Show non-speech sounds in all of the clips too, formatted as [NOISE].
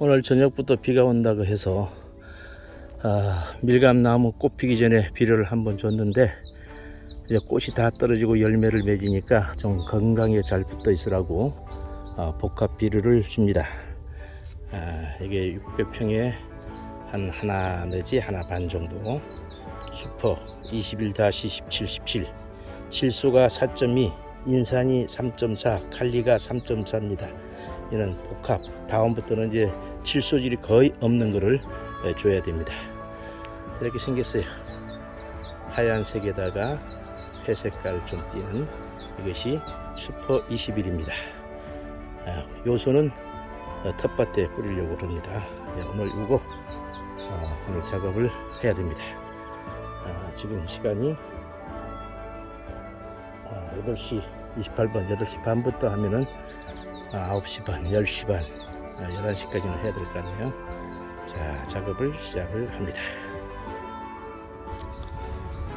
오늘 저녁부터 비가 온다고 해서 아, 밀감나무 꽃 피기 전에 비료를 한번 줬는데 이제 꽃이 다 떨어지고 열매를 맺으니까 좀 건강에 잘 붙어 있으라고 아, 복합 비료를 줍니다. 아, 이게 600평에 한 하나 내지 하나 반 정도 슈퍼 21-17-17 칠수가 4.2 인산이 3.4 칼리가 3.4입니다. 이는 복합 다음부터는 이제 칠소질이 거의 없는 거를 예, 줘야 됩니다. 이렇게 생겼어요. 하얀색에다가 회색깔 좀 띄는 이것이 슈퍼 21입니다. 아, 요소는 어, 텃밭에 뿌리려고 합니다. 예, 오늘 이거 어, 오늘 작업을 해야 됩니다. 아, 지금 시간이 어, 8시 28분, 8시 반부터 하면은 아, 9시 반, 10시 반, 아, 11시까지는 해야 될 것 같네요. 자, 작업을 시작을 합니다.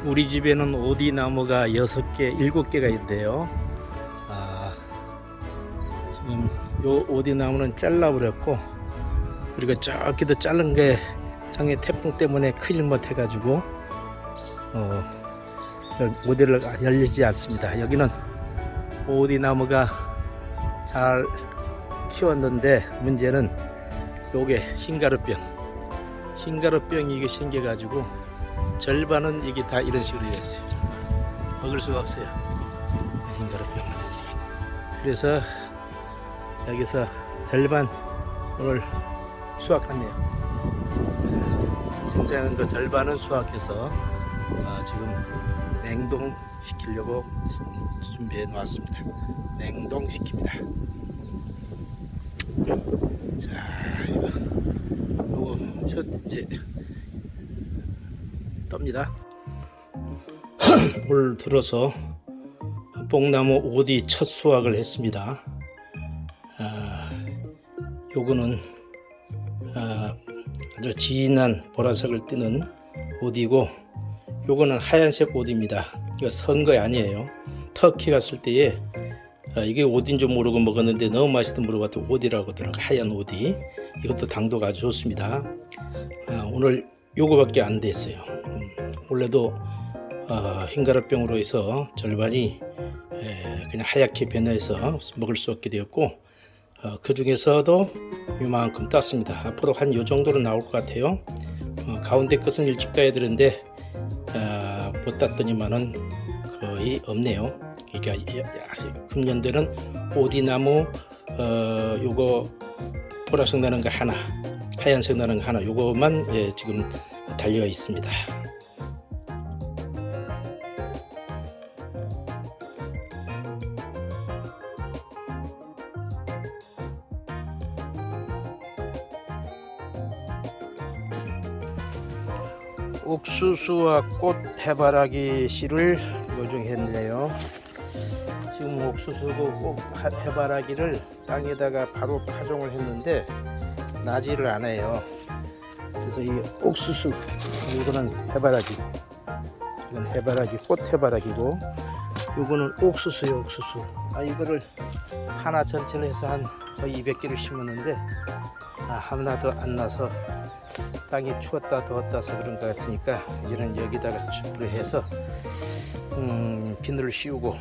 우리 집에는 오디 나무가 6개, 7개가 있대요. 아, 지금 요 오디 나무는 잘라버렸고, 그리고 저기도 자른 게 상해 태풍 때문에 크질 못해가지고, 어, 모델을 열리지 않습니다. 여기는 오디 나무가 잘 키웠는데 문제는 요게 흰가루병. 흰가루병이 이게 생겨가지고 절반은 이게 다 이런 식으로 됐어요. 먹을 수가 없어요 흰가루병. 그래서 여기서 절반 오늘 수확했네요. 생산한 거 절반은 수확해서 아, 지금 냉동 시키려고 준비해 놨습니다. 냉동 시킵니다. 자, 이거, 첫 이제 떱니다. 올 [CLEARS THROAT] 들어서 뽕나무 오디 첫 수확을 했습니다. 아, 요거는 아, 아주 진한 보라색을 띠는 오디고 요거는 하얀색 옷입니다. 이거 선 거 아니에요. 터키 갔을 때에 아, 이게 옷인 줄 모르고 먹었는데 너무 맛있던 물어봤더니 옷이라고 하더라고 하얀 옷이 이것도 당도가 아주 좋습니다. 아, 오늘 요거밖에 안 됐어요. 음, 원래도 아, 흰가루병으로 해서 절반이 에, 그냥 하얗게 변해서 먹을 수 없게 되었고 어, 그 중에서도 이만큼 땄습니다. 앞으로 한 요 정도로 나올 것 같아요. 어, 가운데 끝은 일찍 따야 되는데 아, 못 땄더니만은 거의 없네요. 그러니까 금년도는 오디나무 어, 요거 보라색 나는 거 하나, 하얀색 나는 거 하나, 요거만 예, 지금 달려 있습니다. 옥수수와 꽃 해바라기 씨를 모종했네요. 지금 옥수수고 꽃 해- 해바라기를 땅에다가 바로 파종을 했는데 나지를 않아요. 그래서 이 옥수수 이거는 해바라기, 이건 해바라기 꽃 해바라기고 이거는 옥수수요 옥수수. 아 이거를 하나 전체를 해서 한 거의 200개를 심었는데 아, 하나도 안 나서 땅이 추웠다 더웠다 서 그런 것 같으니까 이제는 여기다가 춥을 해서 음, 비늘을 씌우고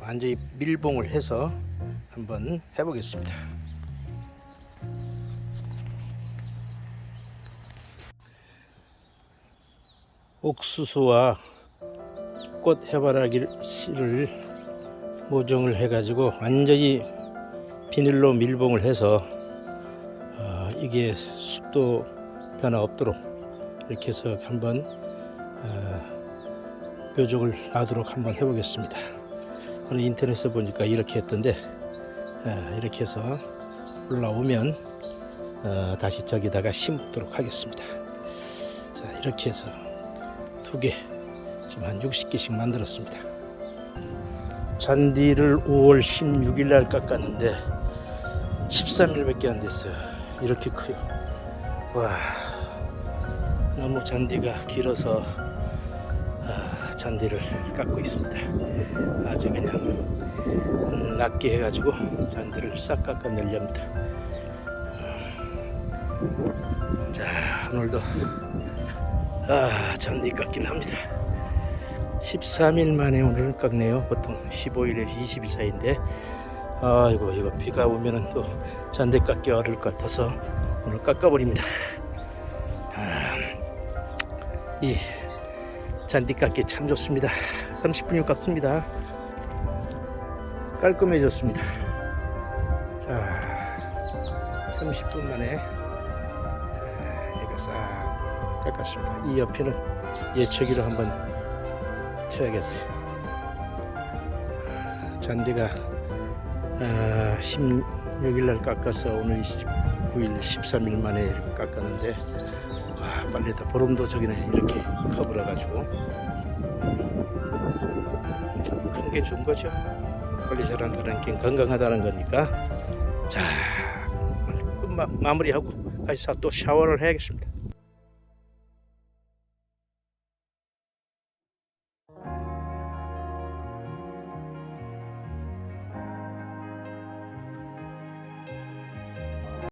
완전히 밀봉을 해서 한번 해보겠습니다. 옥수수와 꽃 해바라기 씨를 모종을 해가지고 완전히 비닐로 밀봉을 해서 어, 이게 습도 변화 없도록 이렇게 해서 한번 어, 묘족을 놔도록 한번 해보겠습니다. 오늘 인터넷에 보니까 이렇게 했던데 어, 이렇게 해서 올라오면 어, 다시 저기다가 심도록 하겠습니다. 자 이렇게 해서 두 개, 한 60개씩 만들었습니다. 잔디를 5월 16일 날 깎았는데 13일밖에 안 됐어요. 이렇게 커요. 와, 나무 잔디가 길어서 아, 잔디를 깎고 있습니다. 아주 그냥 음, 낮게 해가지고 잔디를 싹 깎아내려합니다. 음, 자 오늘도 아 잔디 깎기를 합니다 13일 만에 오늘 깎네요. 보통 15일에서 20일 사이인데. 아이고 이거 비가 오면은 또 잔디 깎기 어려울 것 같아서 오늘 깎아버립니다. 아, 이 잔디 깎기 참 좋습니다. 30분이면 깎습니다. 깔끔해졌습니다. 자 30분 만에 아, 이거 싹 깎았습니다. 이 옆에는 예초기로 한번 쳐야겠어요 잔디가 아, 16일 날 깎아서 오늘 29일 13일 만에 깎았는데 와 빨리 다 보름도 저기네 이렇게 커버려 가지고. 큰 게 좋은 거죠. 빨리 자란다는 게 건강하다는 거니까. 자 마무리하고 가서 또 샤워를 해야겠습니다